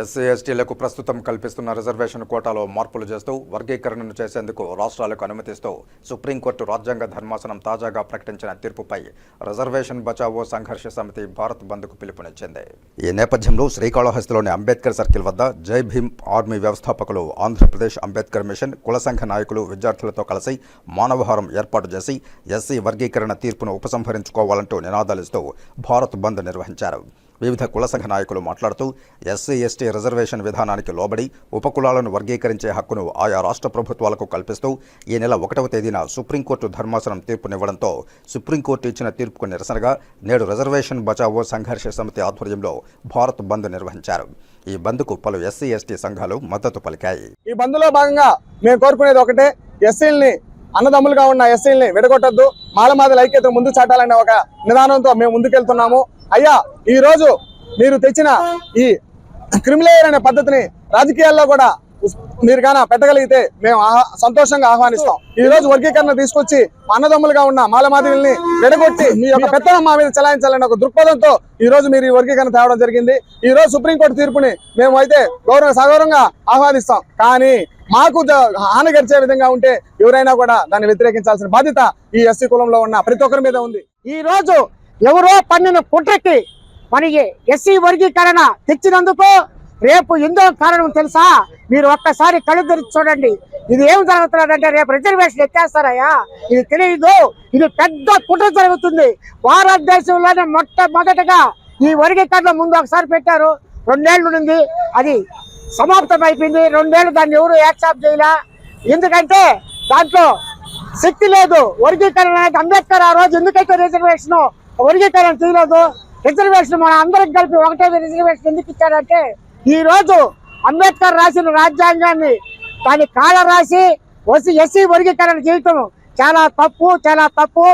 SC ఎస్టీలకు ప్రస్తుతం కల్పిస్తున్న రిజర్వేషన్ కోటాలో మార్పులు చేస్తూ వర్గీకరణను చేసేందుకు రాష్ట్రాలకు అనుమతిస్తూ సుప్రీంకోర్టు రాజ్యాంగ ధర్మాసనం తాజాగా ప్రకటించిన తీర్పుపై రిజర్వేషన్ బచావో సంఘర్ష సమితి భారత్ బంద్కు పిలుపునిచ్చింది. ఈ నేపథ్యంలో శ్రీకాళహస్తిలోని అంబేద్కర్ సర్కిల్ వద్ద జై భీమ్ ఆర్మీ వ్యవస్థాపకులు ఆంధ్రప్రదేశ్ అంబేద్కర్ మిషన్ కుల సంఘ నాయకులు విద్యార్థులతో కలిసి మానవహారం ఏర్పాటు చేసి ఎస్సీ వర్గీకరణ తీర్పును ఉపసంహరించుకోవాలంటూ నినాదాలిస్తూ భారత్ బంద్ నిర్వహించారు. వివిధ కుల సంఘ నాయకులు మాట్లాడుతూ ఎస్సీ ఎస్టీ రిజర్వేషన్ విధానానికి లోబడి ఉపకులాలను వర్గీకరించే హక్కును ఆయా రాష్ట్ర ప్రభుత్వాలకు కల్పిస్తూ ఈ నెల ఒకటవ తేదీన సుప్రీంకోర్టు ధర్మాసనం తీర్పునివ్వడంతో సుప్రీంకోర్టు ఇచ్చిన తీర్పుకు నిరసనగా నేడు రిజర్వేషన్ బచావో సంఘర్ష సమితి ఆధ్వర్యంలో భారత్ బంద్ నిర్వహించారు. ఈ బంద్కు పలు ఎస్సీ ఎస్టీ సంఘాలు మద్దతు పలికాయి. ఈ బంద్లో భాగంగా మేము కోరుకునేది ఒకటే ఎస్సీలని అన్నదమ్ములుగా ఉన్న ఎస్సీలని విడగొట్టద్దు మాలమాదల ఐక్యత ముందు చాటాలనే ఒక నిదానంతో మేము ముందుకెళ్తున్నాము. అయ్యా ఈ రోజు మీరు తెచ్చిన ఈ క్రిమిలేయర్ అనే పద్ధతిని రాజకీయాల్లో కూడా మీరు కాన పెట్టగలిగితే మేము ఆహా- సంతోషంగా ఆహ్వానిస్తాం. ఈ రోజు వర్గీకరణ తీసుకొచ్చి అన్నదమ్ములుగా ఉన్న మాలమాదిల్ని విడగొట్టి మీ యొక్క పెత్తనం మా మీద చలాయించాలని ఒక దృక్పథంతో ఈ రోజు మీరు ఈ వర్గీకరణ తేవడం జరిగింది. ఈ రోజు సుప్రీంకోర్టు తీర్పుని మేము అయితే గౌరవ సగౌరవంగా ఆహ్వానిస్తాం. కానీ మాకు జ- హాని గడిచే విధంగా ఉంటే ఎవరైనా కూడా దాన్ని వ్యతిరేకించాల్సిన బాధ్యత ఈ ఎస్సీ కులంలో ఉన్న ప్రతి ఒక్కరి మీద ఉంది. ఈ రోజు ఎవరో పన్నిన కుట్రకి మనకి ఎస్సీ వర్గీకరణ తెచ్చినందుకు రేపు ఎంతో కారణం తెలుసా? మీరు ఒక్కసారి కళ్ళు తెరిచి చూడండి. ఇది ఏం జరుగుతున్నదంటే రేపు రిజర్వేషన్ ఎత్తేస్తారయ్యా. ఇది తెలియదు ఇది పెద్ద కుట్ర జరుగుతుంది. భారతదేశంలోనే మొట్టమొదటగా ఈ వర్గీకరణ ముందు ఒకసారి పెట్టారు. రెండేళ్ళు నుండి అది సమాప్తం అయిపోయింది. రెండేళ్ళు దాన్ని ఎవరు యాక్సెప్ట్ చేయలే. ఎందుకంటే దాంట్లో శక్తి లేదు. వర్గీకరణ అనేది అంబేద్కర్ ఆ రోజు ఎందుకైతే రిజర్వేషన్ వర్గీకరణ తీయలేదు రిజర్వేషన్ మన అందరికి కలిపి ఒకటే రిజర్వేషన్ ఎందుకు ఇచ్చాడంటే ఈ రోజు అంబేద్కర్ రాసిన రాజ్యాంగాన్ని దాని కాల రాసి ఎస్సీ వర్గీకరణ చేయటం చాలా తప్పు చాలా తప్పు.